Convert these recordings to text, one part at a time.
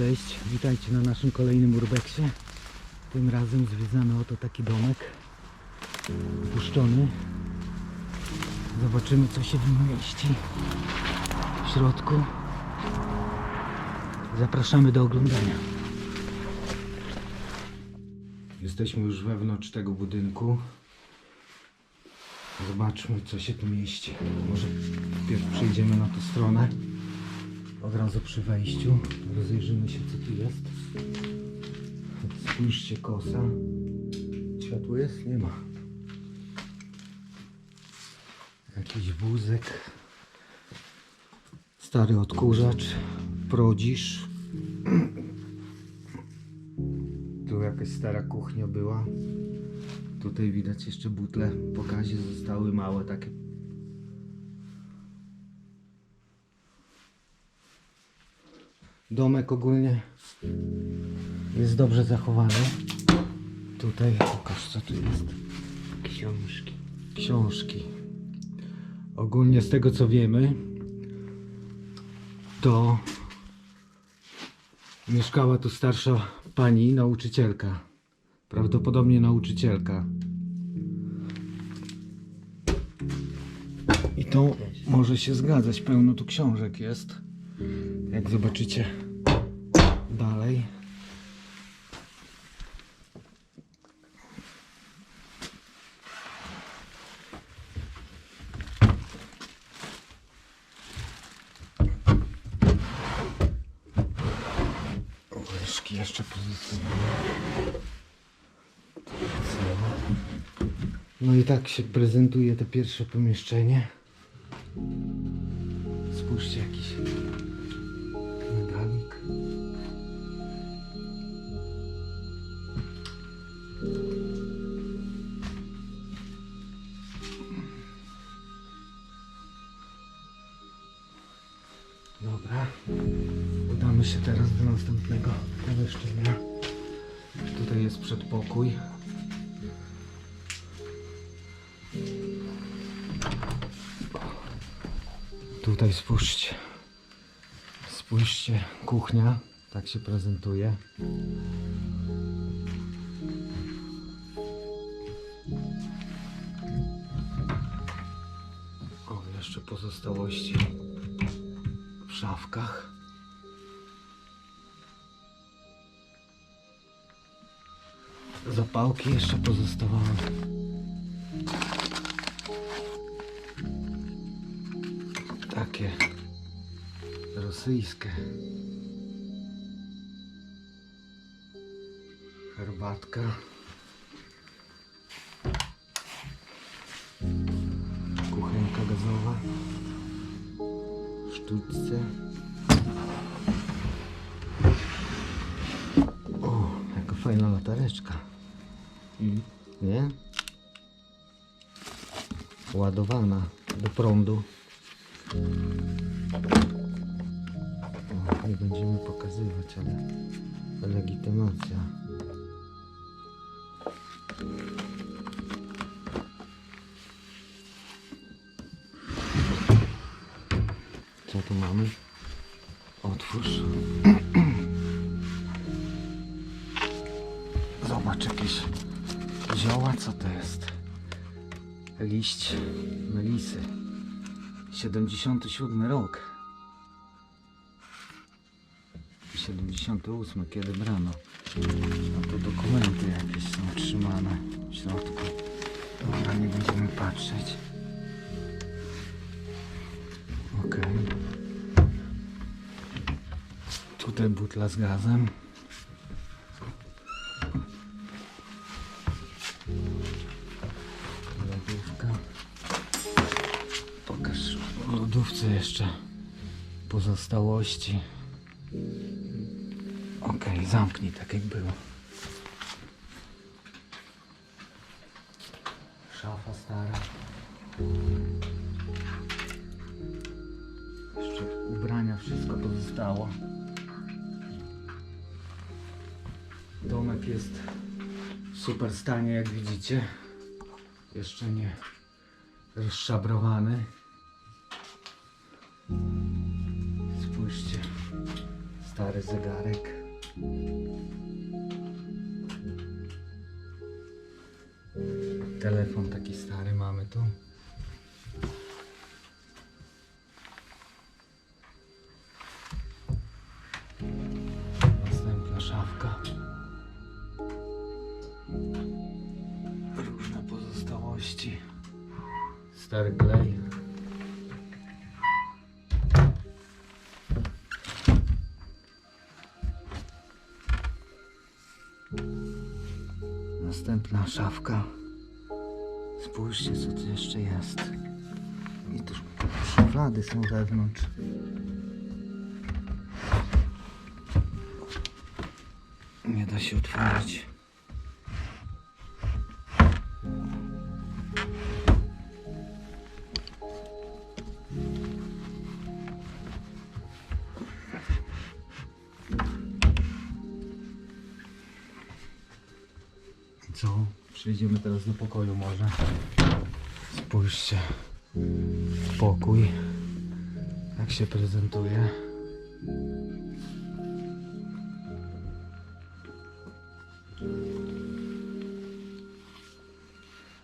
Cześć, witajcie na naszym kolejnym urbeksie. Tym razem zwiedzamy oto taki domek opuszczony. Zobaczymy co się w nim mieści w środku. Zapraszamy do oglądania. Jesteśmy już wewnątrz tego budynku. Zobaczmy co się tu mieści. Może wpierw przejdziemy na tę stronę. Od razu przy wejściu rozejrzymy się co tu jest. Spójrzcie kosa. Światło jest? Nie ma. Jakiś wózek. Stary odkurzacz. Prodzisz. Tu jakaś stara kuchnia była. Tutaj widać jeszcze butle po gazie zostały małe takie Domek ogólnie jest dobrze zachowany. Tutaj, pokaż co tu jest. Książki. Książki. Ogólnie z tego co wiemy, to mieszkała tu starsza pani, nauczycielka. Prawdopodobnie nauczycielka. I to może się zgadzać, pełno tu książek jest. Jak zobaczycie dalej. Łyżki jeszcze pozostały. No i tak się prezentuje to pierwsze pomieszczenie. Spójrzcie jakiś Dobra. Udamy się teraz do następnego pomieszczenia. Tutaj jest przedpokój. Tutaj spójrzcie. Spójrzcie, kuchnia. Tak się prezentuje. O, jeszcze pozostałości szafkach. Zapałki jeszcze pozostawały. Takie rosyjskie. Herbatka. Kuchenka gazowa. W sztuczce. O, jaka fajna latareczka. Nie? Ładowana do prądu. O, nie będziemy pokazywać, ale legitymacja. 77 rok. 78, kiedy brano. A tu dokumenty jakieś są trzymane w środku. Dobra, nie będziemy patrzeć. Okej. Tutaj butla z gazem. Jeszcze pozostałości. Okej, zamknij tak jak było. Szafa stara. Jeszcze ubrania, wszystko pozostało. Domek jest w super stanie, jak widzicie. Jeszcze nie rozszabrowany. Stary zegarek. Telefon taki stary mamy tu. Następna szafka. Różne pozostałości. Stary klej. Szafka. Spójrzcie, co tu jeszcze jest. I tu szuflady są wewnątrz. Nie da się otworzyć. Co? Przejdziemy teraz do pokoju może. Spójrzcie. Pokój. Jak się prezentuje.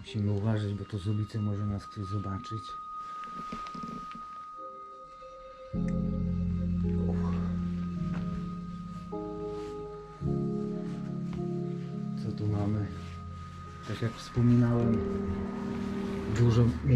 Musimy uważać, bo to z ulicy może nas ktoś zobaczyć.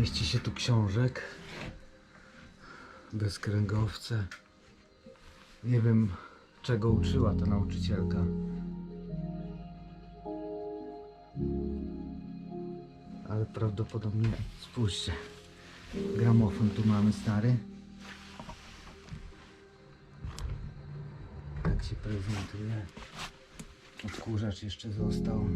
Mieści się tu książek. Bezkręgowce. Nie wiem, czego uczyła ta nauczycielka. Ale prawdopodobnie, spójrzcie, gramofon tu mamy stary. Tak się prezentuje. Odkurzacz jeszcze został.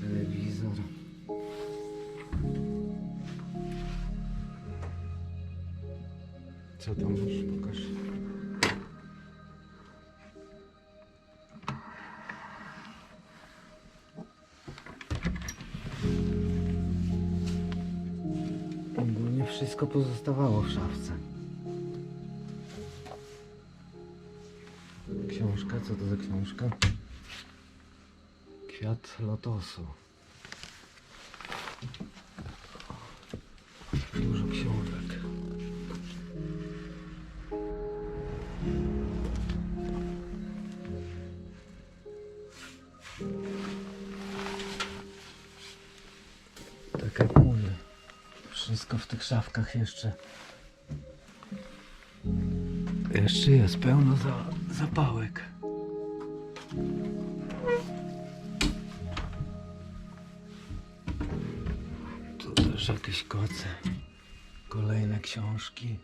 Telewizor. Co tam masz? Pokaż. Ogólnie wszystko pozostawało w szafce. Książka, co to za książka? Kwiat lotosu. Szafkach jeszcze. Jeszcze jest pełno za, zapałek. Tu też jakieś koce. Kolejne książki.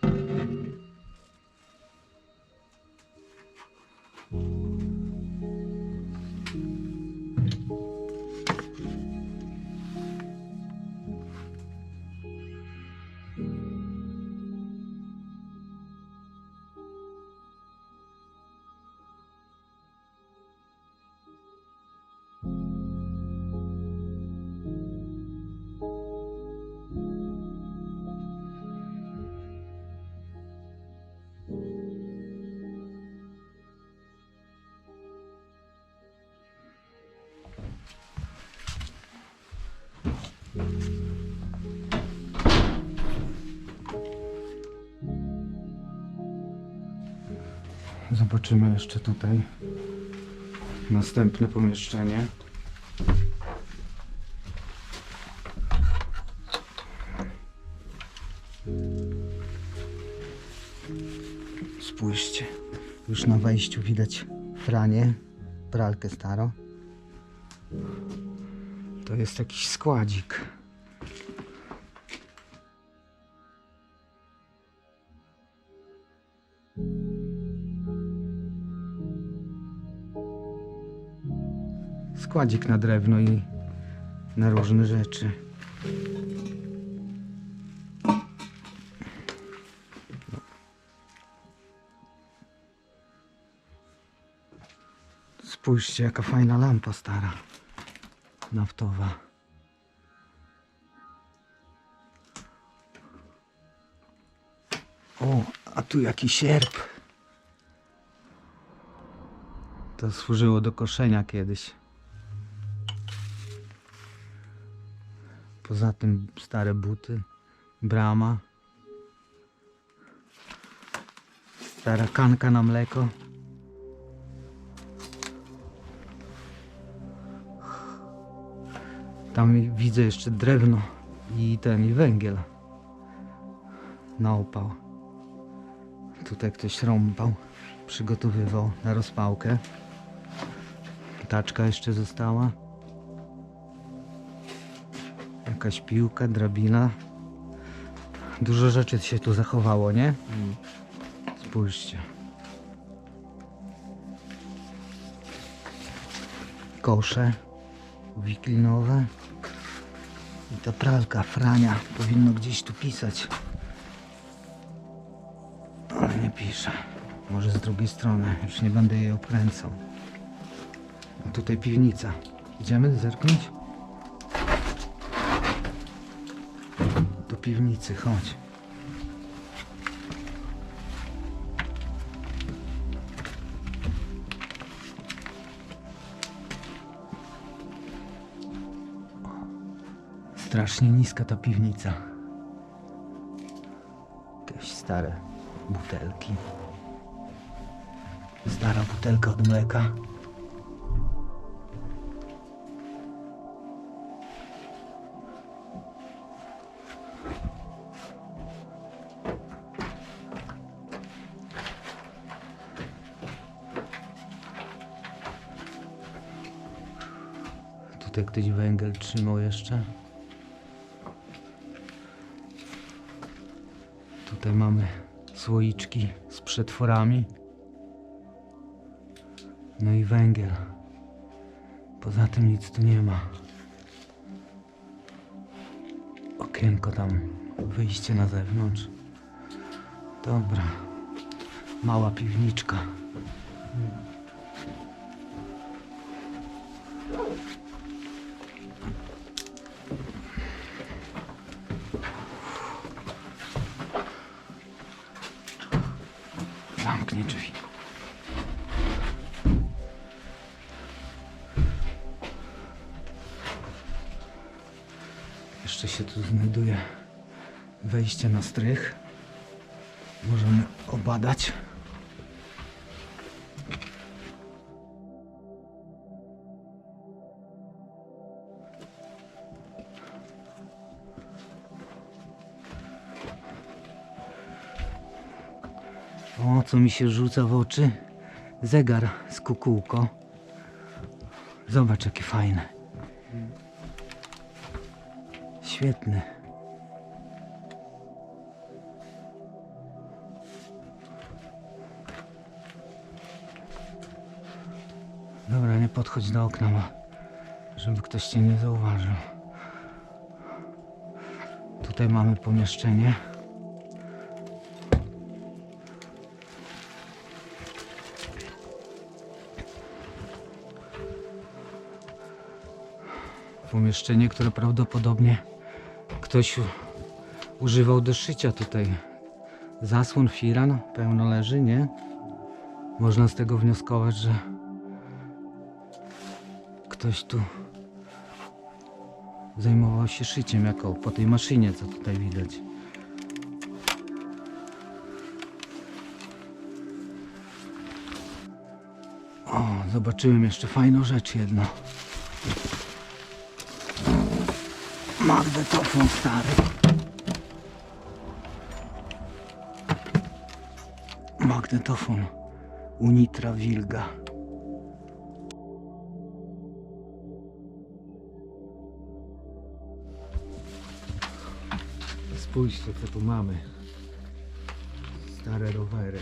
Zobaczymy jeszcze tutaj następne pomieszczenie. Spójrzcie, już na wejściu widać pranie, pralkę staro. To jest jakiś składzik. Składzik na drewno i na różne rzeczy. Spójrzcie, jaka fajna lampa stara. Naftowa. O, a tu jaki sierp. To służyło do koszenia kiedyś. Poza tym stare buty, brama, stara kanka na mleko. Tam widzę jeszcze drewno i ten i węgiel na opał. Tutaj ktoś rąbał, przygotowywał na rozpałkę. Taczka jeszcze została. Jakaś piłka, drabina. Dużo rzeczy się tu zachowało, nie? Spójrzcie. Kosze wiklinowe. I ta pralka Frania powinno gdzieś tu pisać. Ale nie pisze. Może z drugiej strony. Już nie będę jej obkręcał. A tutaj piwnica. Idziemy zerknąć? Piwnicy, chodź. Strasznie niska ta piwnica. Jakieś stare butelki. Stara butelka od mleka. Tutaj ktoś węgiel trzymał jeszcze. Tutaj mamy słoiczki z przetworami. No i węgiel. Poza tym nic tu nie ma. Okienko tam, wyjście na zewnątrz. Dobra. Mała piwniczka. Drzwi. Jeszcze się tu znajduje wejście na strych. Możemy obadać. Co mi się rzuca w oczy? Zegar z kukułko. Zobacz, jakie fajne. Świetny. Dobra, nie podchodź do okna, żeby ktoś cię nie zauważył. Tutaj mamy pomieszczenie. Pomieszczenie, które prawdopodobnie ktoś używał do szycia tutaj. Zasłon firan pełno leży, nie? Można z tego wnioskować, że ktoś tu zajmował się szyciem, jako po tej maszynie, co tutaj widać. O, zobaczyłem jeszcze fajną rzecz jedną. Magnetofon stary. Magnetofon Unitra Wilga. Spójrzcie, co tu mamy. Stare rowery.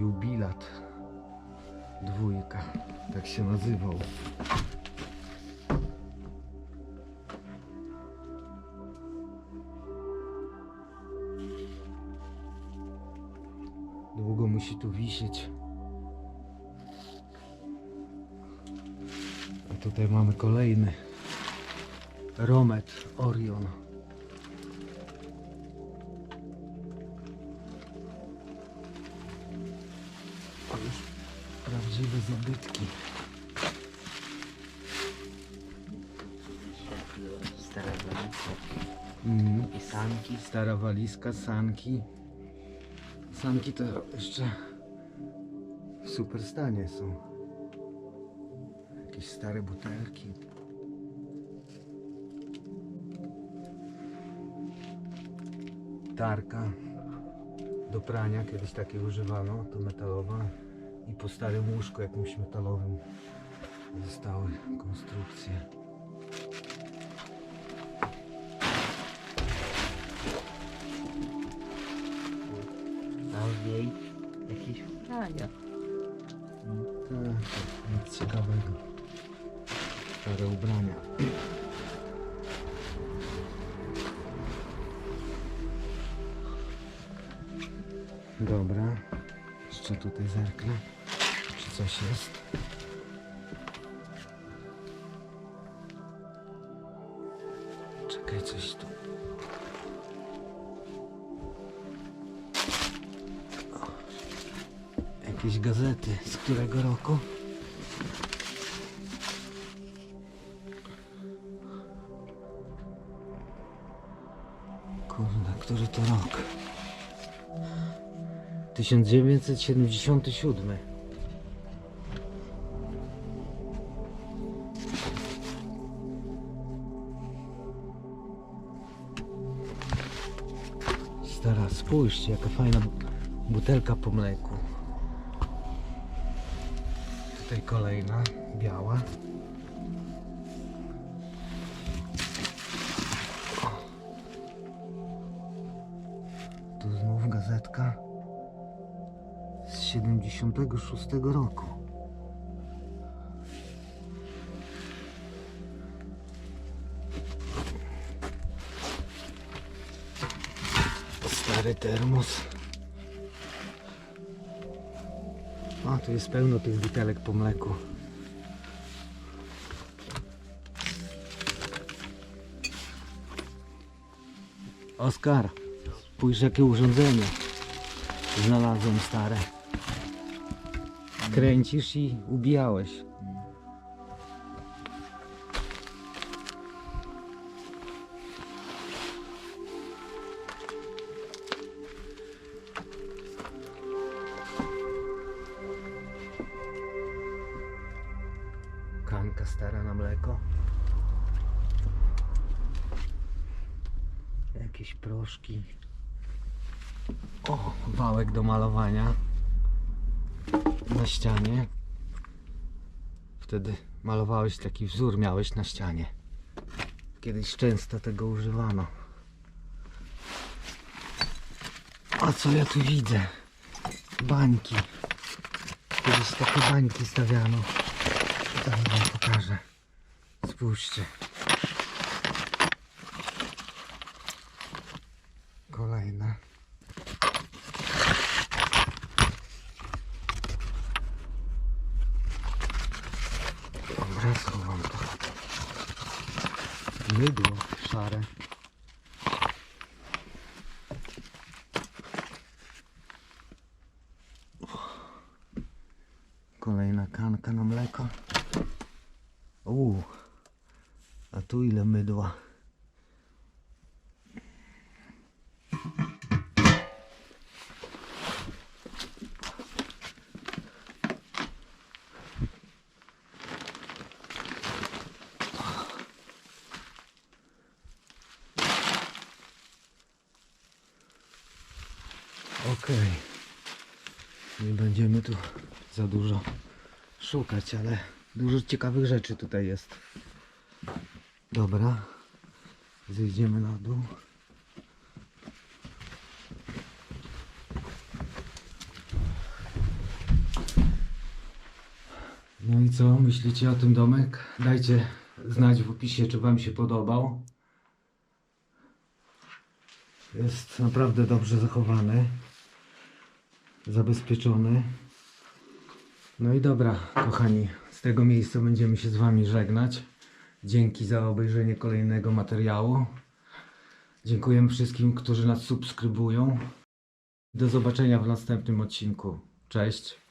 Jubilat. Dwójka. Tak się nazywał. Tu wisieć. A tutaj mamy kolejny. Romet Orion. Prawdziwe zabytki. Stara walizka. Mm. I sanki. Stara walizka, sanki. Sanki to jeszcze super stanie są. Jakieś stare butelki. Tarka do prania, kiedyś takie używano, to metalowa. I po starym łóżku jakimś metalowym zostały konstrukcje. A w niej jakieś ubrania. Ciekawego. Stare ubrania. Dobra, jeszcze tutaj zerknę, czy coś jest. Czekaj, coś tu. Jakieś gazety, z którego roku? 1977. Stara, spójrzcie, jaka fajna butelka po mleku. Tutaj kolejna, biała. Tu znów gazetka 76 roku. Stary termos. O, tu jest pełno tych butelek po mleku. Oskar, spójrz jakie urządzenie znalazłem stare. Kręcisz i ubijałeś. Kanka stara na mleko. Jakieś proszki. O, wałek do malowania ścianie. Wtedy malowałeś taki wzór, miałeś na ścianie. Kiedyś często tego używano. A co ja tu widzę? Bańki. Kiedyś takie bańki stawiano. Zaraz wam pokażę. Spójrzcie. Kolejne. Dobra, schowam to. Mydło szare. Kolejna kanka na mleko. Uuu, a tu ile mydła. Szukać, ale dużo ciekawych rzeczy tutaj jest. Dobra. Zejdziemy na dół. No i co myślicie o tym domek? Dajcie znać w opisie, czy Wam się podobał. Jest naprawdę dobrze zachowany, zabezpieczony. No i dobra, kochani, z tego miejsca będziemy się z Wami żegnać. Dzięki za obejrzenie kolejnego materiału. Dziękujemy wszystkim, którzy nas subskrybują. Do zobaczenia w następnym odcinku. Cześć.